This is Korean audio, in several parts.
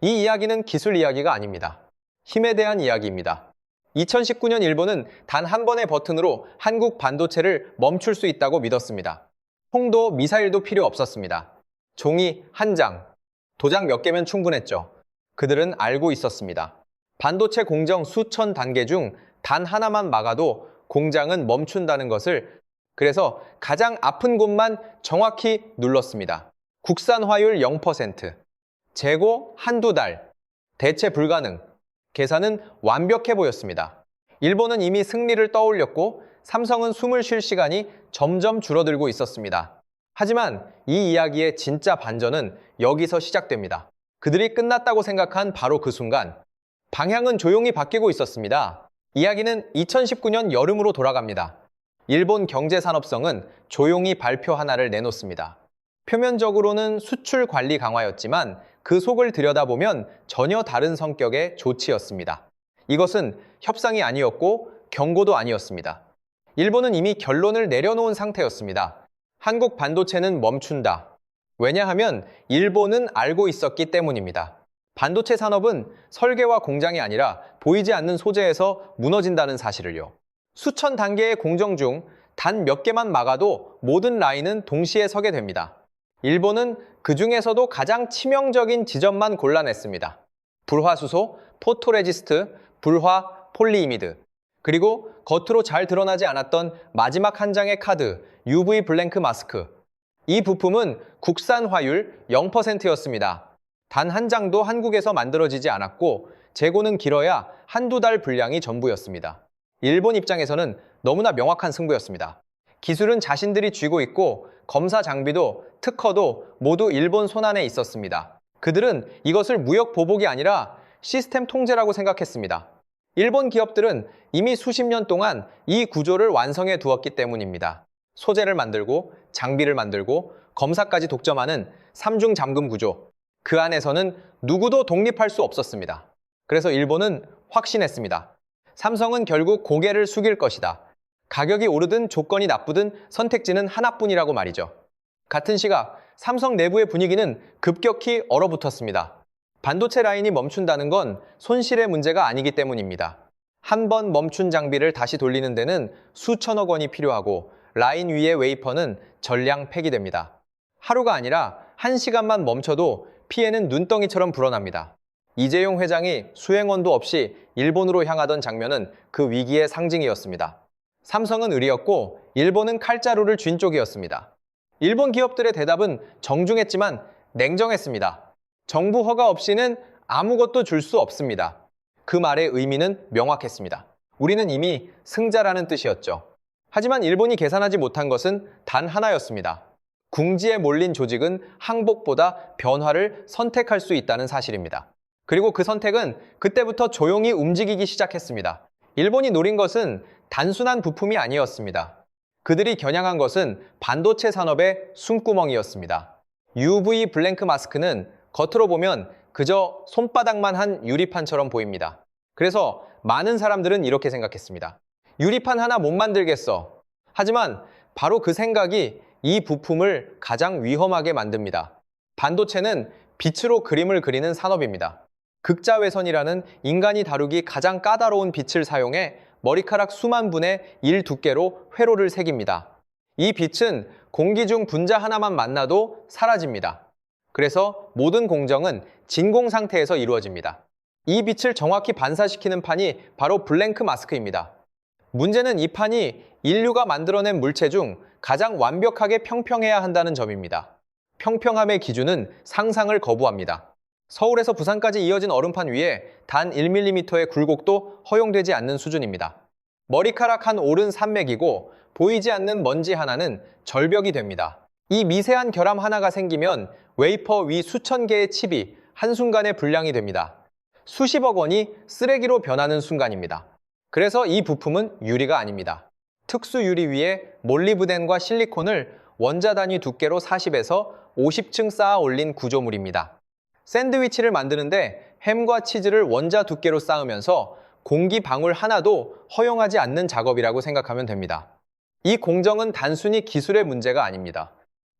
이 이야기는 기술 이야기가 아닙니다. 힘에 대한 이야기입니다. 2019년 일본은 단 한 번의 버튼으로 한국 반도체를 멈출 수 있다고 믿었습니다. 총도 미사일도 필요 없었습니다. 종이 한 장, 도장 몇 개면 충분했죠. 그들은 알고 있었습니다. 반도체 공정 수천 단계 중 단 하나만 막아도 공장은 멈춘다는 것을 그래서 가장 아픈 곳만 정확히 눌렀습니다. 국산화율 0%, 재고 한두 달, 대체 불가능, 계산은 완벽해 보였습니다. 일본은 이미 승리를 떠올렸고 삼성은 숨을 쉴 시간이 점점 줄어들고 있었습니다. 하지만 이 이야기의 진짜 반전은 여기서 시작됩니다. 그들이 끝났다고 생각한 바로 그 순간 방향은 조용히 바뀌고 있었습니다. 이야기는 2019년 여름으로 돌아갑니다. 일본 경제 산업성은 조용히 발표 하나를 내놓습니다. 표면적으로는 수출 관리 강화였지만 그 속을 들여다보면 전혀 다른 성격의 조치였습니다. 이것은 협상이 아니었고 경고도 아니었습니다. 일본은 이미 결론을 내려놓은 상태였습니다. 한국 반도체는 멈춘다. 왜냐하면 일본은 알고 있었기 때문입니다. 반도체 산업은 설계와 공장이 아니라 보이지 않는 소재에서 무너진다는 사실을요. 수천 단계의 공정 중 단 몇 개만 막아도 모든 라인은 동시에 서게 됩니다. 일본은 그 중에서도 가장 치명적인 지점만 골라냈습니다. 불화수소, 포토레지스트, 불화, 폴리이미드, 그리고 겉으로 잘 드러나지 않았던 마지막 한 장의 카드, UV 블랭크 마스크. 이 부품은 국산 화율 0%였습니다. 단 한 장도 한국에서 만들어지지 않았고 재고는 길어야 한두 달 분량이 전부였습니다. 일본 입장에서는 너무나 명확한 승부였습니다. 기술은 자신들이 쥐고 있고 검사 장비도 특허도 모두 일본 손안에 있었습니다. 그들은 이것을 무역 보복이 아니라 시스템 통제라고 생각했습니다. 일본 기업들은 이미 수십 년 동안 이 구조를 완성해 두었기 때문입니다. 소재를 만들고 장비를 만들고 검사까지 독점하는 삼중 잠금 구조. 그 안에서는 누구도 독립할 수 없었습니다. 그래서 일본은 확신했습니다. 삼성은 결국 고개를 숙일 것이다. 가격이 오르든 조건이 나쁘든 선택지는 하나뿐이라고 말이죠. 같은 시각 삼성 내부의 분위기는 급격히 얼어붙었습니다. 반도체 라인이 멈춘다는 건 손실의 문제가 아니기 때문입니다. 한 번 멈춘 장비를 다시 돌리는 데는 수천억 원이 필요하고 라인 위의 웨이퍼는 전량 폐기됩니다. 하루가 아니라 한 시간만 멈춰도 피해는 눈덩이처럼 불어납니다. 이재용 회장이 수행원도 없이 일본으로 향하던 장면은 그 위기의 상징이었습니다. 삼성은 을이었고 일본은 칼자루를 쥔 쪽이었습니다. 일본 기업들의 대답은 정중했지만 냉정했습니다. 정부 허가 없이는 아무것도 줄 수 없습니다. 그 말의 의미는 명확했습니다. 우리는 이미 승자라는 뜻이었죠. 하지만 일본이 계산하지 못한 것은 단 하나였습니다. 궁지에 몰린 조직은 항복보다 변화를 선택할 수 있다는 사실입니다. 그리고 그 선택은 그때부터 조용히 움직이기 시작했습니다. 일본이 노린 것은 단순한 부품이 아니었습니다. 그들이 겨냥한 것은 반도체 산업의 숨구멍이었습니다. UV 블랭크 마스크는 겉으로 보면 그저 손바닥만 한 유리판처럼 보입니다. 그래서 많은 사람들은 이렇게 생각했습니다. 유리판 하나 못 만들겠어. 하지만 바로 그 생각이 이 부품을 가장 위험하게 만듭니다. 반도체는 빛으로 그림을 그리는 산업입니다. 극자외선이라는 인간이 다루기 가장 까다로운 빛을 사용해 머리카락 수만 분의 일 두께로 회로를 새깁니다. 이 빛은 공기 중 분자 하나만 만나도 사라집니다. 그래서 모든 공정은 진공 상태에서 이루어집니다. 이 빛을 정확히 반사시키는 판이 바로 블랭크 마스크입니다. 문제는 이 판이 인류가 만들어낸 물체 중 가장 완벽하게 평평해야 한다는 점입니다. 평평함의 기준은 상상을 거부합니다. 서울에서 부산까지 이어진 얼음판 위에 단 1mm의 굴곡도 허용되지 않는 수준입니다. 머리카락 한 오른 산맥이고 보이지 않는 먼지 하나는 절벽이 됩니다. 이 미세한 결함 하나가 생기면 웨이퍼 위 수천 개의 칩이 한순간에 불량이 됩니다. 수십억 원이 쓰레기로 변하는 순간입니다. 그래서 이 부품은 유리가 아닙니다. 특수 유리 위에 몰리브덴과 실리콘을 원자 단위 두께로 40에서 50층 쌓아 올린 구조물입니다. 샌드위치를 만드는데 햄과 치즈를 원자 두께로 쌓으면서 공기 방울 하나도 허용하지 않는 작업이라고 생각하면 됩니다. 이 공정은 단순히 기술의 문제가 아닙니다.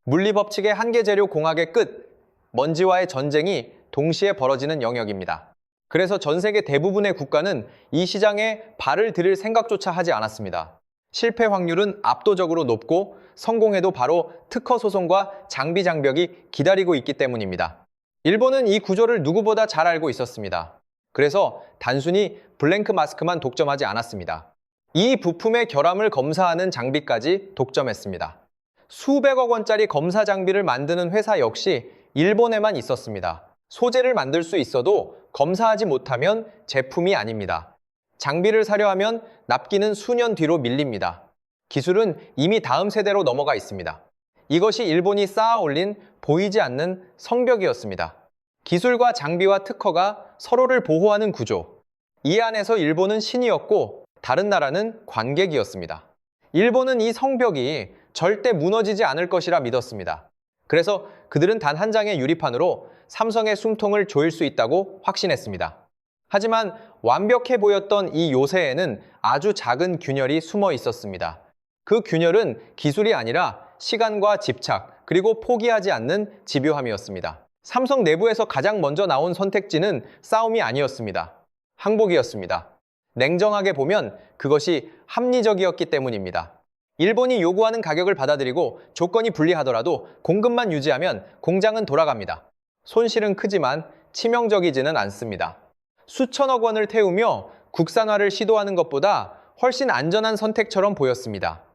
물리 법칙의 한계 재료 공학의 끝, 먼지와의 전쟁이 동시에 벌어지는 영역입니다. 그래서 전 세계 대부분의 국가는 이 시장에 발을 들일 생각조차 하지 않았습니다. 실패 확률은 압도적으로 높고 성공해도 바로 특허 소송과 장비 장벽이 기다리고 있기 때문입니다. 일본은 이 구조를 누구보다 잘 알고 있었습니다. 그래서 단순히 블랭크 마스크만 독점하지 않았습니다. 이 부품의 결함을 검사하는 장비까지 독점했습니다. 수백억 원짜리 검사 장비를 만드는 회사 역시 일본에만 있었습니다. 소재를 만들 수 있어도 검사하지 못하면 제품이 아닙니다. 장비를 사려 하면 납기는 수년 뒤로 밀립니다. 기술은 이미 다음 세대로 넘어가 있습니다. 이것이 일본이 쌓아 올린 보이지 않는 성벽이었습니다. 기술과 장비와 특허가 서로를 보호하는 구조. 이 안에서 일본은 신이었고 다른 나라는 관객이었습니다. 일본은 이 성벽이 절대 무너지지 않을 것이라 믿었습니다. 그래서 그들은 단 한 장의 유리판으로 삼성의 숨통을 조일 수 있다고 확신했습니다. 하지만 완벽해 보였던 이 요새에는 아주 작은 균열이 숨어 있었습니다. 그 균열은 기술이 아니라 시간과 집착, 그리고 포기하지 않는 집요함이었습니다. 삼성 내부에서 가장 먼저 나온 선택지는 싸움이 아니었습니다. 항복이었습니다. 냉정하게 보면 그것이 합리적이었기 때문입니다. 일본이 요구하는 가격을 받아들이고 조건이 불리하더라도 공급만 유지하면 공장은 돌아갑니다. 손실은 크지만 치명적이지는 않습니다. 수천억 원을 태우며 국산화를 시도하는 것보다 훨씬 안전한 선택처럼 보였습니다.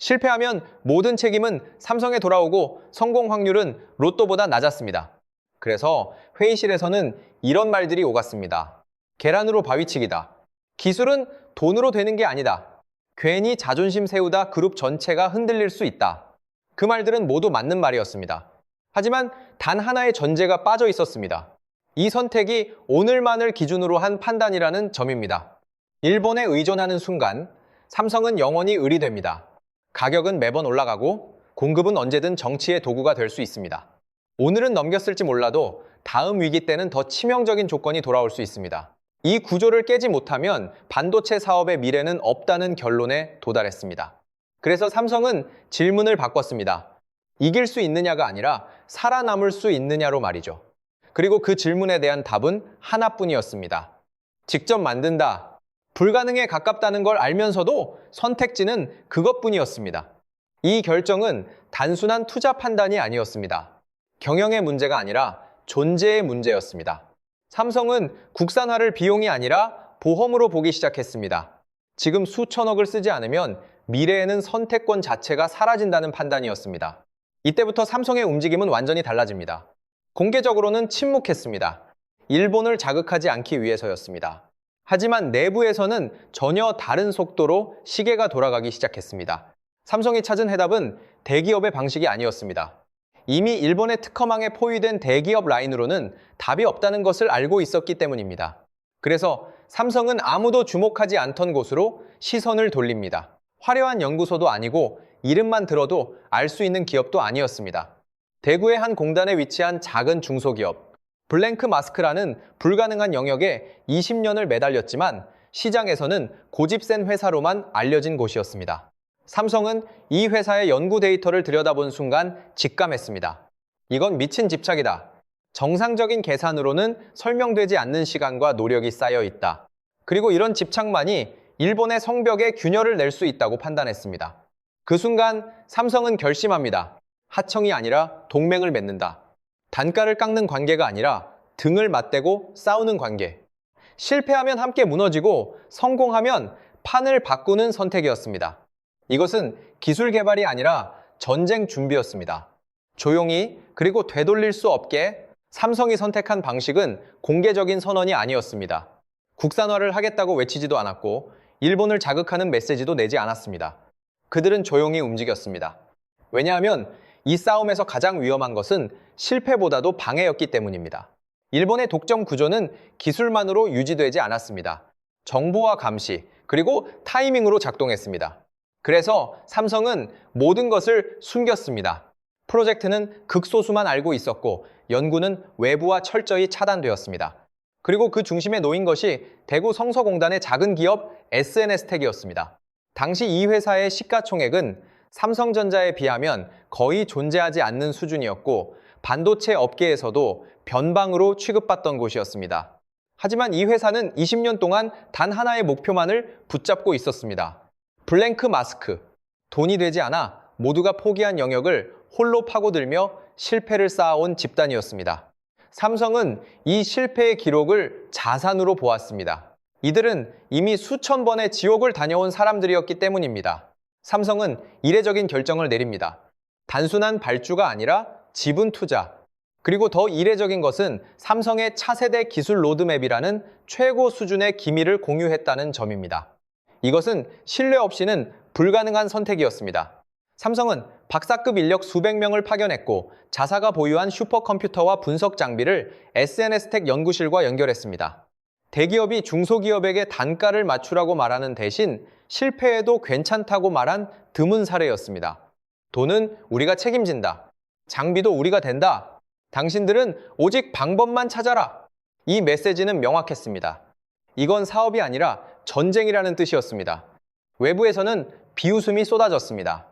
실패하면 모든 책임은 삼성에 돌아오고 성공 확률은 로또보다 낮았습니다. 그래서 회의실에서는 이런 말들이 오갔습니다. 계란으로 바위치기다. 기술은 돈으로 되는 게 아니다. 괜히 자존심 세우다 그룹 전체가 흔들릴 수 있다. 그 말들은 모두 맞는 말이었습니다. 하지만 단 하나의 전제가 빠져 있었습니다. 이 선택이 오늘만을 기준으로 한 판단이라는 점입니다. 일본에 의존하는 순간 삼성은 영원히 의리됩니다. 가격은 매번 올라가고 공급은 언제든 정치의 도구가 될 수 있습니다. 오늘은 넘겼을지 몰라도 다음 위기 때는 더 치명적인 조건이 돌아올 수 있습니다. 이 구조를 깨지 못하면 반도체 사업의 미래는 없다는 결론에 도달했습니다. 그래서 삼성은 질문을 바꿨습니다. 이길 수 있느냐가 아니라 살아남을 수 있느냐로 말이죠. 그리고 그 질문에 대한 답은 하나뿐이었습니다. 직접 만든다. 불가능에 가깝다는 걸 알면서도 선택지는 그것뿐이었습니다. 이 결정은 단순한 투자 판단이 아니었습니다. 경영의 문제가 아니라 존재의 문제였습니다. 삼성은 국산화를 비용이 아니라 보험으로 보기 시작했습니다. 지금 수천억을 쓰지 않으면 미래에는 선택권 자체가 사라진다는 판단이었습니다. 이때부터 삼성의 움직임은 완전히 달라집니다. 공개적으로는 침묵했습니다. 일본을 자극하지 않기 위해서였습니다. 하지만 내부에서는 전혀 다른 속도로 시계가 돌아가기 시작했습니다. 삼성이 찾은 해답은 대기업의 방식이 아니었습니다. 이미 일본의 특허망에 포위된 대기업 라인으로는 답이 없다는 것을 알고 있었기 때문입니다. 그래서 삼성은 아무도 주목하지 않던 곳으로 시선을 돌립니다. 화려한 연구소도 아니고 이름만 들어도 알 수 있는 기업도 아니었습니다. 대구의 한 공단에 위치한 작은 중소기업, 블랭크 마스크라는 불가능한 영역에 20년을 매달렸지만 시장에서는 고집 센 회사로만 알려진 곳이었습니다. 삼성은 이 회사의 연구 데이터를 들여다본 순간 직감했습니다. 이건 미친 집착이다. 정상적인 계산으로는 설명되지 않는 시간과 노력이 쌓여 있다. 그리고 이런 집착만이 일본의 성벽에 균열을 낼 수 있다고 판단했습니다. 그 순간 삼성은 결심합니다. 하청이 아니라 동맹을 맺는다. 단가를 깎는 관계가 아니라 등을 맞대고 싸우는 관계. 실패하면 함께 무너지고 성공하면 판을 바꾸는 선택이었습니다. 이것은 기술 개발이 아니라 전쟁 준비였습니다. 조용히 그리고 되돌릴 수 없게 삼성이 선택한 방식은 공개적인 선언이 아니었습니다. 국산화를 하겠다고 외치지도 않았고 일본을 자극하는 메시지도 내지 않았습니다. 그들은 조용히 움직였습니다. 왜냐하면 이 싸움에서 가장 위험한 것은 실패보다도 방해였기 때문입니다. 일본의 독점 구조는 기술만으로 유지되지 않았습니다. 정보와 감시, 그리고 타이밍으로 작동했습니다. 그래서 삼성은 모든 것을 숨겼습니다. 프로젝트는 극소수만 알고 있었고 연구는 외부와 철저히 차단되었습니다. 그리고 그 중심에 놓인 것이 대구 성서공단의 작은 기업 SNS텍이었습니다. 당시 이 회사의 시가총액은 삼성전자에 비하면 거의 존재하지 않는 수준이었고 반도체 업계에서도 변방으로 취급받던 곳이었습니다. 하지만 이 회사는 20년 동안 단 하나의 목표만을 붙잡고 있었습니다. 블랭크 마스크. 돈이 되지 않아 모두가 포기한 영역을 홀로 파고들며 실패를 쌓아온 집단이었습니다. 삼성은 이 실패의 기록을 자산으로 보았습니다. 이들은 이미 수천 번의 지옥을 다녀온 사람들이었기 때문입니다. 삼성은 이례적인 결정을 내립니다. 단순한 발주가 아니라 지분 투자, 그리고 더 이례적인 것은 삼성의 차세대 기술 로드맵이라는 최고 수준의 기밀을 공유했다는 점입니다. 이것은 신뢰 없이는 불가능한 선택이었습니다. 삼성은 박사급 인력 수백 명을 파견했고 자사가 보유한 슈퍼컴퓨터와 분석 장비를 SNS텍 연구실과 연결했습니다. 대기업이 중소기업에게 단가를 맞추라고 말하는 대신 실패해도 괜찮다고 말한 드문 사례였습니다. 돈은 우리가 책임진다. 장비도 우리가 된다. 당신들은 오직 방법만 찾아라. 이 메시지는 명확했습니다. 이건 사업이 아니라 전쟁이라는 뜻이었습니다. 외부에서는 비웃음이 쏟아졌습니다.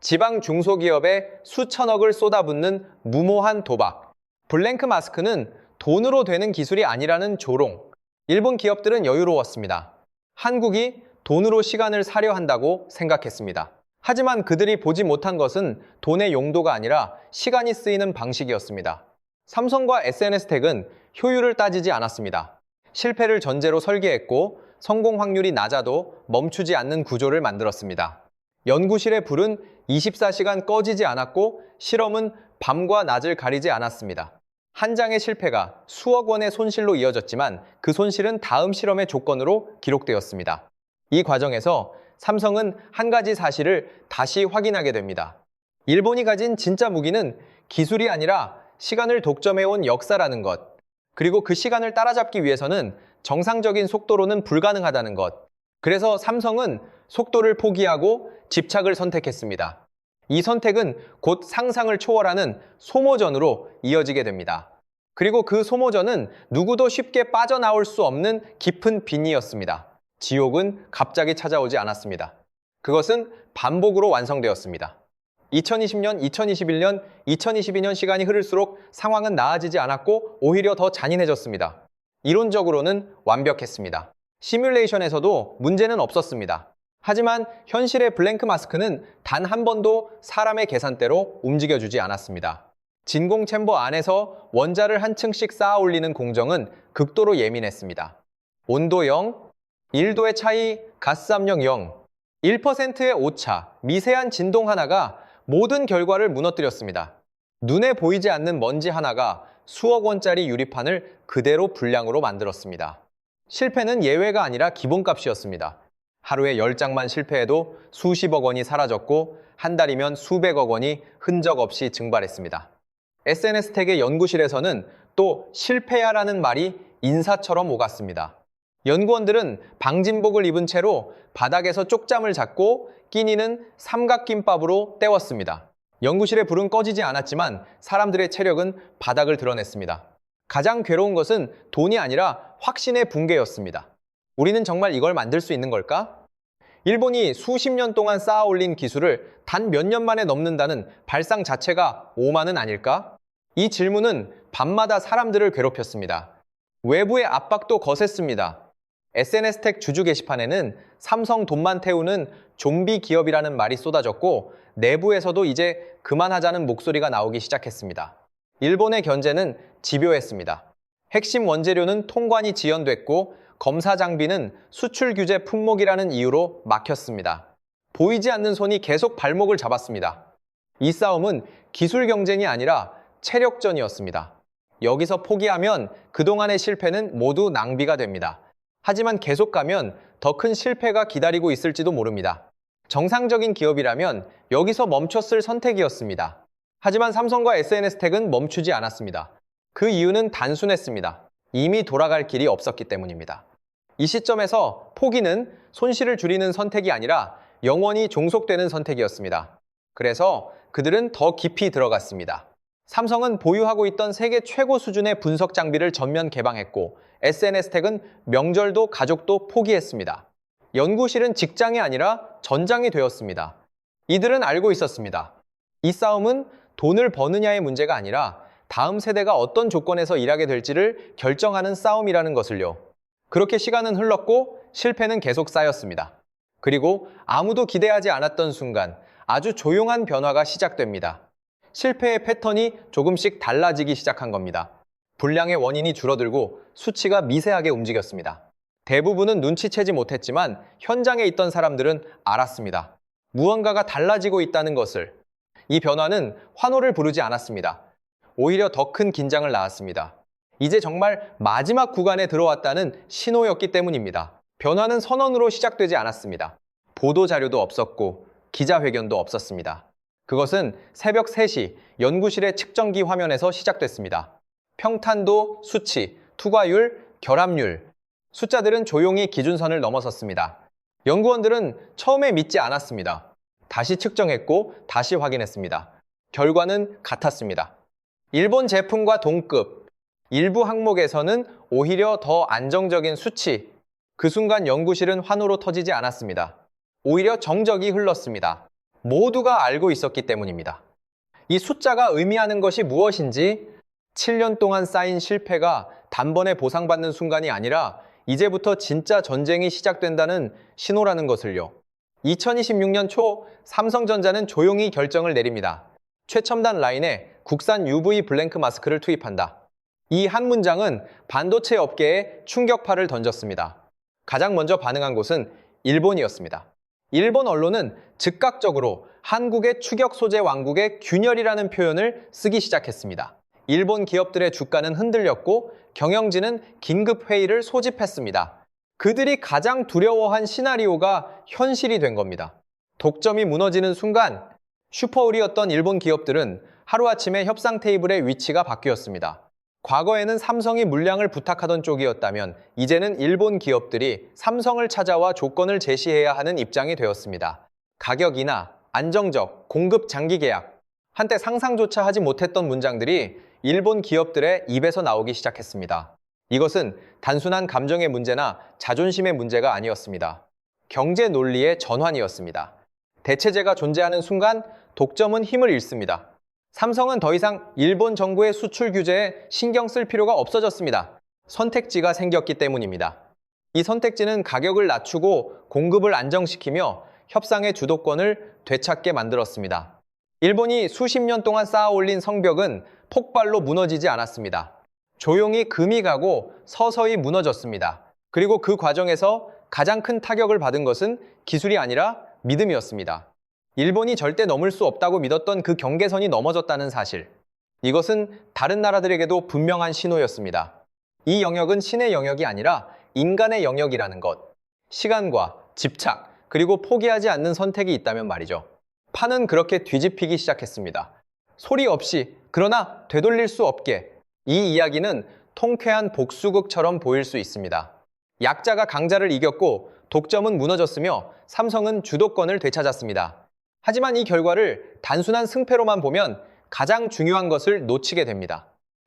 지방 중소기업에 수천억을 쏟아붓는 무모한 도박. 블랭크 마스크는 돈으로 되는 기술이 아니라는 조롱. 일본 기업들은 여유로웠습니다. 한국이 돈으로 시간을 사려 한다고 생각했습니다. 하지만 그들이 보지 못한 것은 돈의 용도가 아니라 시간이 쓰이는 방식이었습니다. 삼성과 SNS텍은 효율을 따지지 않았습니다. 실패를 전제로 설계했고 성공 확률이 낮아도 멈추지 않는 구조를 만들었습니다. 연구실의 불은 24시간 꺼지지 않았고 실험은 밤과 낮을 가리지 않았습니다. 한 장의 실패가 수억 원의 손실로 이어졌지만 그 손실은 다음 실험의 조건으로 기록되었습니다. 이 과정에서 삼성은 한 가지 사실을 다시 확인하게 됩니다. 일본이 가진 진짜 무기는 기술이 아니라 시간을 독점해온 역사라는 것, 그리고 그 시간을 따라잡기 위해서는 정상적인 속도로는 불가능하다는 것. 그래서 삼성은 속도를 포기하고 집착을 선택했습니다. 이 선택은 곧 상상을 초월하는 소모전으로 이어지게 됩니다. 그리고 그 소모전은 누구도 쉽게 빠져나올 수 없는 깊은 빈이었습니다. 지옥은 갑자기 찾아오지 않았습니다. 그것은 반복으로 완성되었습니다. 2020년, 2021년, 2022년 시간이 흐를수록 상황은 나아지지 않았고 오히려 더 잔인해졌습니다. 이론적으로는 완벽했습니다. 시뮬레이션에서도 문제는 없었습니다. 하지만 현실의 블랭크 마스크는 단 한 번도 사람의 계산대로 움직여주지 않았습니다. 진공 챔버 안에서 원자를 한 층씩 쌓아 올리는 공정은 극도로 예민했습니다. 온도 0, 1도의 차이, 가스 압력 0, 1%의 오차, 미세한 진동 하나가 모든 결과를 무너뜨렸습니다. 눈에 보이지 않는 먼지 하나가 수억 원짜리 유리판을 그대로 불량으로 만들었습니다. 실패는 예외가 아니라 기본값이었습니다. 하루에 10장만 실패해도 수십억 원이 사라졌고 한 달이면 수백억 원이 흔적 없이 증발했습니다. SNS텍의 연구실에서는 또 실패야라는 말이 인사처럼 오갔습니다. 연구원들은 방진복을 입은 채로 바닥에서 쪽잠을 잡고 끼니는 삼각김밥으로 때웠습니다. 연구실의 불은 꺼지지 않았지만 사람들의 체력은 바닥을 드러냈습니다. 가장 괴로운 것은 돈이 아니라 확신의 붕괴였습니다. 우리는 정말 이걸 만들 수 있는 걸까? 일본이 수십 년 동안 쌓아 올린 기술을 단 몇 년 만에 넘는다는 발상 자체가 오만은 아닐까? 이 질문은 밤마다 사람들을 괴롭혔습니다. 외부의 압박도 거셌습니다. SNS텍 주주 게시판에는 삼성 돈만 태우는 좀비 기업이라는 말이 쏟아졌고 내부에서도 이제 그만하자는 목소리가 나오기 시작했습니다. 일본의 견제는 집요했습니다. 핵심 원재료는 통관이 지연됐고 검사 장비는 수출 규제 품목이라는 이유로 막혔습니다. 보이지 않는 손이 계속 발목을 잡았습니다. 이 싸움은 기술 경쟁이 아니라 체력전이었습니다. 여기서 포기하면 그동안의 실패는 모두 낭비가 됩니다. 하지만 계속 가면 더 큰 실패가 기다리고 있을지도 모릅니다. 정상적인 기업이라면 여기서 멈췄을 선택이었습니다. 하지만 삼성과 SNS텍은 멈추지 않았습니다. 그 이유는 단순했습니다. 이미 돌아갈 길이 없었기 때문입니다. 이 시점에서 포기는 손실을 줄이는 선택이 아니라 영원히 종속되는 선택이었습니다. 그래서 그들은 더 깊이 들어갔습니다. 삼성은 보유하고 있던 세계 최고 수준의 분석 장비를 전면 개방했고 SNS텍은 명절도 가족도 포기했습니다. 연구실은 직장이 아니라 전장이 되었습니다. 이들은 알고 있었습니다. 이 싸움은 돈을 버느냐의 문제가 아니라 다음 세대가 어떤 조건에서 일하게 될지를 결정하는 싸움이라는 것을요. 그렇게 시간은 흘렀고 실패는 계속 쌓였습니다. 그리고 아무도 기대하지 않았던 순간 아주 조용한 변화가 시작됩니다. 실패의 패턴이 조금씩 달라지기 시작한 겁니다. 불량의 원인이 줄어들고 수치가 미세하게 움직였습니다. 대부분은 눈치채지 못했지만 현장에 있던 사람들은 알았습니다. 무언가가 달라지고 있다는 것을. 이 변화는 환호를 부르지 않았습니다. 오히려 더 큰 긴장을 낳았습니다. 이제 정말 마지막 구간에 들어왔다는 신호였기 때문입니다. 변화는 선언으로 시작되지 않았습니다. 보도 자료도 없었고 기자회견도 없었습니다. 그것은 새벽 3시 연구실의 측정기 화면에서 시작됐습니다. 평탄도, 수치, 투과율, 결합률. 숫자들은 조용히 기준선을 넘어섰습니다. 연구원들은 처음에 믿지 않았습니다. 다시 측정했고 다시 확인했습니다. 결과는 같았습니다. 일본 제품과 동급, 일부 항목에서는 오히려 더 안정적인 수치. 그 순간 연구실은 환호로 터지지 않았습니다. 오히려 정적이 흘렀습니다. 모두가 알고 있었기 때문입니다. 이 숫자가 의미하는 것이 무엇인지 7년 동안 쌓인 실패가 단번에 보상받는 순간이 아니라 이제부터 진짜 전쟁이 시작된다는 신호라는 것을요. 2026년 초 삼성전자는 조용히 결정을 내립니다. 최첨단 라인에 국산 UV 블랭크 마스크를 투입한다. 이 한 문장은 반도체 업계에 충격파를 던졌습니다. 가장 먼저 반응한 곳은 일본이었습니다. 일본 언론은 즉각적으로 한국의 추격 소재 왕국의 균열이라는 표현을 쓰기 시작했습니다. 일본 기업들의 주가는 흔들렸고 경영진은 긴급 회의를 소집했습니다. 그들이 가장 두려워한 시나리오가 현실이 된 겁니다. 독점이 무너지는 순간 슈퍼울이었던 일본 기업들은 하루아침에 협상 테이블의 위치가 바뀌었습니다. 과거에는 삼성이 물량을 부탁하던 쪽이었다면 이제는 일본 기업들이 삼성을 찾아와 조건을 제시해야 하는 입장이 되었습니다. 가격이나 안정적, 공급 장기 계약, 한때 상상조차 하지 못했던 문장들이 일본 기업들의 입에서 나오기 시작했습니다. 이것은 단순한 감정의 문제나 자존심의 문제가 아니었습니다. 경제 논리의 전환이었습니다. 대체제가 존재하는 순간 독점은 힘을 잃습니다. 삼성은 더 이상 일본 정부의 수출 규제에 신경 쓸 필요가 없어졌습니다. 선택지가 생겼기 때문입니다. 이 선택지는 가격을 낮추고 공급을 안정시키며 협상의 주도권을 되찾게 만들었습니다. 일본이 수십 년 동안 쌓아 올린 성벽은 폭발로 무너지지 않았습니다. 조용히 금이 가고 서서히 무너졌습니다. 그리고 그 과정에서 가장 큰 타격을 받은 것은 기술이 아니라 믿음이었습니다. 일본이 절대 넘을 수 없다고 믿었던 그 경계선이 넘어졌다는 사실. 이것은 다른 나라들에게도 분명한 신호였습니다. 이 영역은 신의 영역이 아니라 인간의 영역이라는 것. 시간과 집착, 그리고 포기하지 않는 선택이 있다면 말이죠. 판은 그렇게 뒤집히기 시작했습니다. 소리 없이, 그러나 되돌릴 수 없게. 이 이야기는 통쾌한 복수극처럼 보일 수 있습니다. 약자가 강자를 이겼고 독점은 무너졌으며 삼성은 주도권을 되찾았습니다. 하지만 이 결과를 단순한 승패로만 보면 가장 중요한 것을 놓치게 됩니다.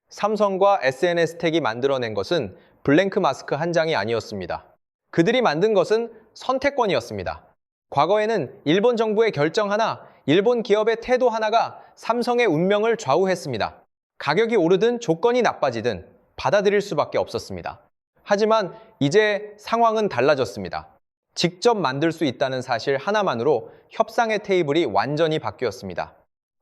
삼성과 SNS 텍이 만들어낸 것은 블랭크 마스크 한 장이 아니었습니다. 그들이 만든 것은 선택권이었습니다. 과거에는 일본 정부의 결정 하나, 일본 기업의 태도 하나가 삼성의 운명을 좌우했습니다. 가격이 오르든 조건이 나빠지든 받아들일 수밖에 없었습니다. 하지만 이제 상황은 달라졌습니다. 직접 만들 수 있다는 사실 하나만으로 협상의 테이블이 완전히 바뀌었습니다.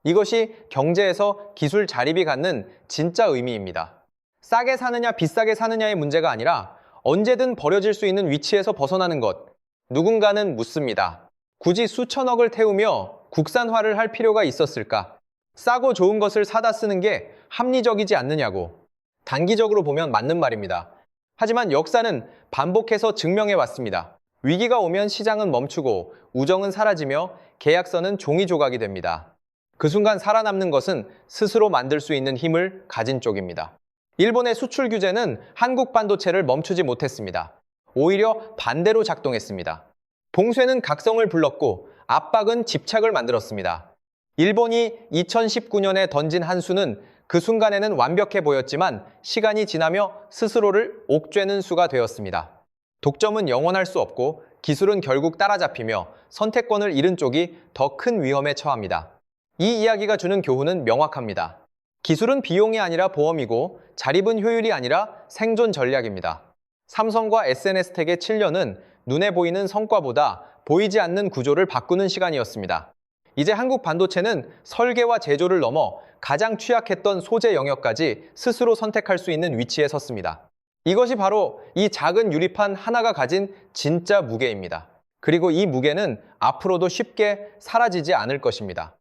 이것이 경제에서 기술 자립이 갖는 진짜 의미입니다. 싸게 사느냐 비싸게 사느냐의 문제가 아니라 언제든 버려질 수 있는 위치에서 벗어나는 것. 누군가는 묻습니다. 굳이 수천억을 태우며 국산화를 할 필요가 있었을까? 싸고 좋은 것을 사다 쓰는 게 합리적이지 않느냐고. 단기적으로 보면 맞는 말입니다. 하지만 역사는 반복해서 증명해 왔습니다. 위기가 오면 시장은 멈추고 우정은 사라지며 계약서는 종이 조각이 됩니다. 그 순간 살아남는 것은 스스로 만들 수 있는 힘을 가진 쪽입니다. 일본의 수출 규제는 한국 반도체를 멈추지 못했습니다. 오히려 반대로 작동했습니다. 봉쇄는 각성을 불렀고 압박은 집착을 만들었습니다. 일본이 2019년에 던진 한 수는 그 순간에는 완벽해 보였지만 시간이 지나며 스스로를 옥죄는 수가 되었습니다. 독점은 영원할 수 없고 기술은 결국 따라잡히며 선택권을 잃은 쪽이 더 큰 위험에 처합니다. 이 이야기가 주는 교훈은 명확합니다. 기술은 비용이 아니라 보험이고 자립은 효율이 아니라 생존 전략입니다. 삼성과 SNS텍의 7년은 눈에 보이는 성과보다 보이지 않는 구조를 바꾸는 시간이었습니다. 이제 한국 반도체는 설계와 제조를 넘어 가장 취약했던 소재 영역까지 스스로 선택할 수 있는 위치에 섰습니다. 이것이 바로 이 작은 유리판 하나가 가진 진짜 무게입니다. 그리고 이 무게는 앞으로도 쉽게 사라지지 않을 것입니다.